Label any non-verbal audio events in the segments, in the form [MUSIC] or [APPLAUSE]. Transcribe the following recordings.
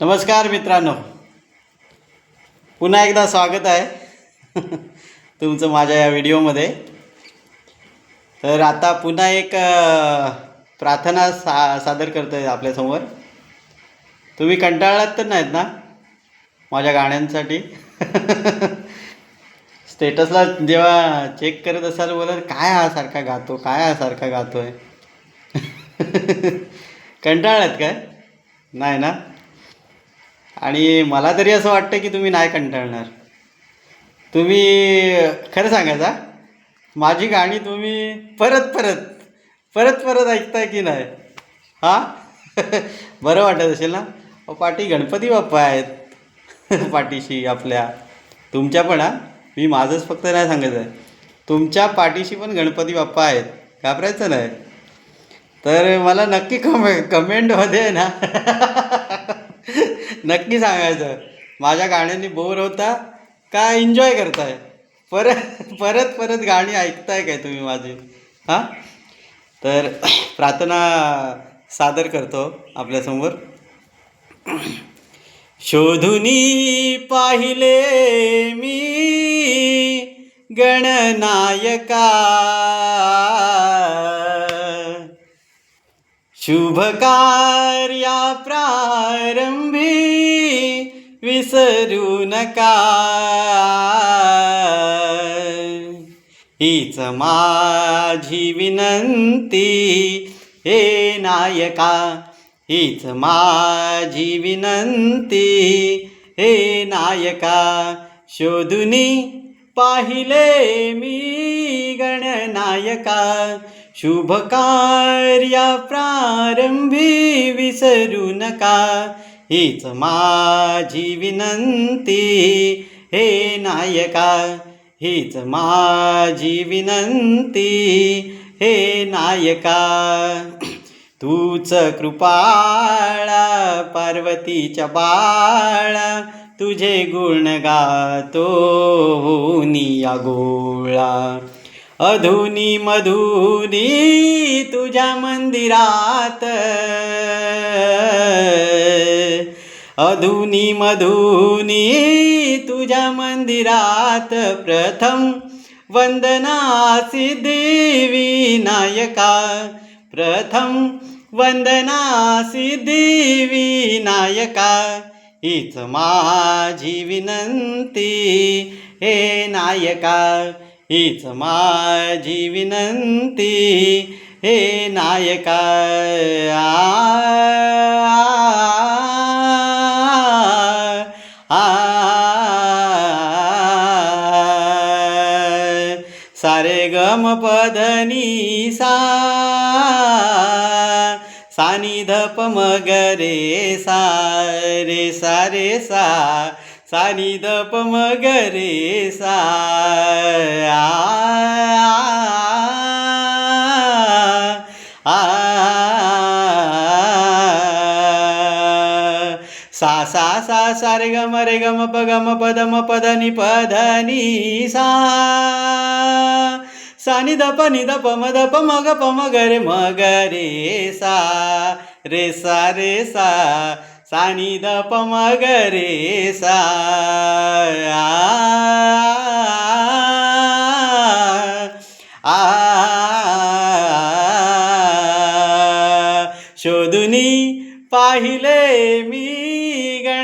नमस्कार मित्रांनो. पुन्हा एकदा स्वागत आहे. [LAUGHS] तुमचं माझ्या या व्हिडिओमध्ये. तर आता पुन्हा एक प्रार्थना सा सादर करतो आहे आपल्यासमोर. तुम्ही कंटाळलात तर नाहीत ना? माझ्या गाण्यांसाठी. [LAUGHS] स्टेटसला जेव्हा चेक करत असाल बोला काय हा सारखा गातो? काय हा सारखा गातो आहे [LAUGHS] कंटाळलात काय? नाही ना? आणि मला तरी असं वाटतं की तुम्ही नाही कंटाळणार. तुम्ही खरं सांगायचा माझी गाणी तुम्ही परत परत परत परत ऐकताय की नाही? हां? [LAUGHS] बरं वाटत असेल ना? पाठी गणपती बाप्पा आहेत. [LAUGHS] पाठीशी आपल्या. तुमच्या पण हा? मी माझंच फक्त नाही सांगायचं आहे. तुमच्या पाठीशी पण गणपती बाप्पा आहेत. घाबरायचं नाही. तर मला नक्की कमे कमेंटमध्ये आहे ना? [LAUGHS] नक्की सांगायचं. माझ्या गाण्यांनी बोर होता. का एन्जॉय करताय? परत परत परत गाणी ऐकताय काय तुम्ही माझी? हां? तर प्रार्थना सादर करतो आपल्यासमोर. शोधुनी पाहिले मी गणनायका. शुभका प्रारंभी विसरू नका. हीच माझी विनंती हे नायका. हीच माझी विनंती हे नायका. शोधुनी पाहिले मी गणनायका. शुभकार्या प्रारंभी विसरू नका. हीच माझी विनंती. हे नायका हीच माझी विनंती. हे नायका तूच कृपाळा पार्वतीच्या बाळा. तुझे गुण गातो हो निया गोळा. अधुनी मधुनी तुझ्या मंदिरात. अधुनी मधुनी तुझ्या मंदिरात. प्रथम वंदनासी देवी नायका. प्रथम वंदनासी देवी नायका. हीच माझी विनंती हे नायका. हीच माझी विनंती हे नायका आ, सारे गम पधनी सा सानी मग रे सा रे सा रे सा सानी मग रे सा सा सा सा सा रे गम रे गम प गम पद म पद नि पद नि सा। सा नि द प नि द प म द प म ग प म ग रे म ग रे सा। रे सा रे सा। सा नि द प म ग रे सा। आ, आ,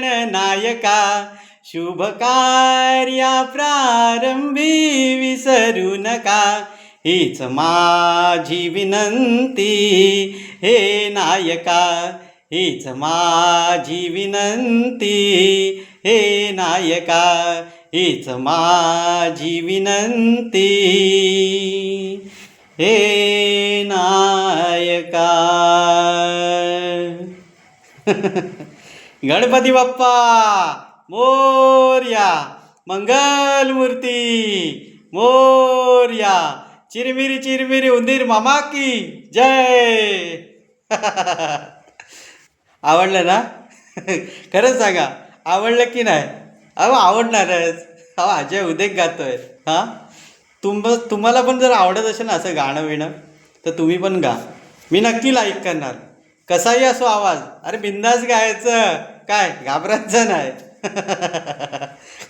गणनायका शुभकार्या प्रारंभी विसरू नका. हीच माझी विनंती हे नायका हीच माझी विनंती हे नायका हीच माझी विनंती. हे नायका. [LAUGHS] गणपती बाप्पा मोर्या मंगलमूर्ती मोर्या. चिरमिरी चिरमिरी उंदीर मामा की जय. [LAUGHS] आवडलं ना? [LAUGHS] खरंच सांगा आवडलं की नाही? अहो आवडणारच. अहो अजय उदेक गातोय. हां? तुम तुम्हाला पण जर आवडत असेल ना असं गाणं विणं तर तुम्ही पण गा. मी नक्की लाईक करणार. कसाही असो आवाज. अरे बिंदास गायचं. काय? घाबरायचं नाही.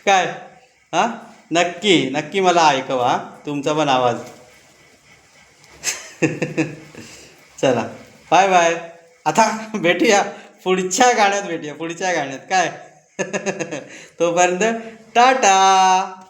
काय? हां? नक्की नक्की मला ऐकवा तुमचा पण आवाज. चला. Bye bye. आता भेटूया. पुढच्या गाण्यात भेटूया. पुढच्या गाण्यात. काय? तोपर्यंत टाटा!